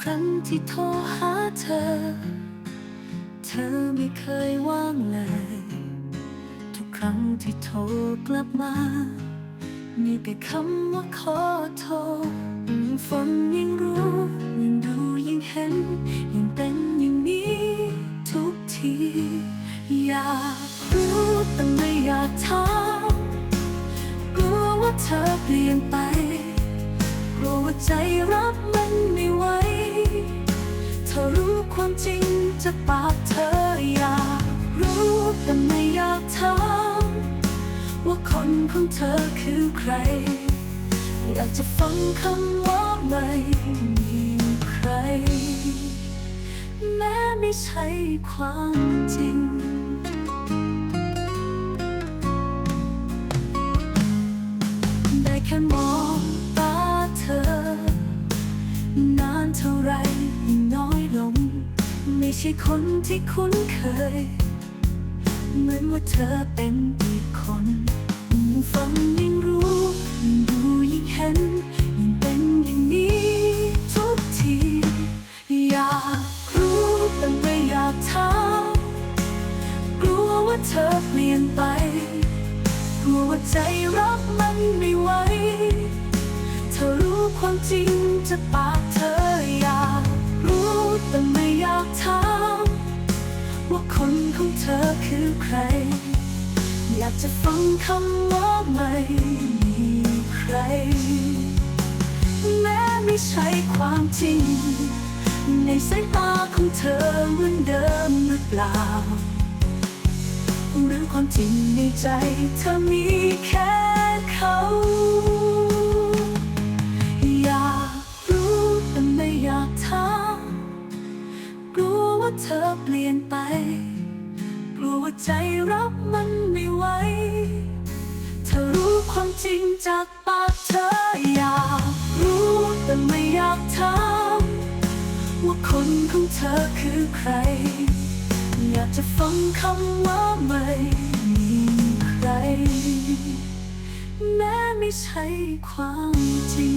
ครั้งที่โทรหาเธอ เธอไม่เคยว่างเลย ทุกครั้งที่โทรกลับมา มีแต่คำว่าขอโทษฝนยิ่งรู้ยิ่งดูยิ่งเห็น ยิ่งเป็นอย่างนี้ทุกที อยากรู้แต่ไม่อยากถามกลัวว่าเธอเปลี่ยนไปกลัวว่าใจรับไม่ ความจริงจะปากเธออยากรู้แต่ไม่อยากถามว่าคนของเธอคือใคร อยากจะฟังคำว่าไม่มีใคร แม้ไม่ใช่ความจริง ช่คนที่คุ้นเคย เหมือนว่าเธอเป็นอีกคนยิ่งฟังยิ่งรู้ยิ่งดูยิ่งเห็นยิ่งเป็นอย่างนี้ทุกที อยากรู้แต่ไม่อยากถามกลัวว่าเธอเปลี่ยนไป กลัวว่าใจรับมันไม่ไหว เธอรู้ความจริงจากปาก ว่าคนของเธอคือใคร อยากจะฟังคำว่าไม่มีใคร แม้ไม่ใช่ความจริง ในสายตาของเธอเหมือนเดิมหรือเปล่า หรือความจริงในใจเธอมีแค่เขา เปลี่ยนไป กลัวว่าใจรับมันไม่ไหว เธอรู้ความจริงจากปากเธออยากรู้แต่ไม่อยากถามว่าคนของเธอคือใคร อยากจะฟังคำว่าไม่มีใคร แม้ไม่ใช่ความจริง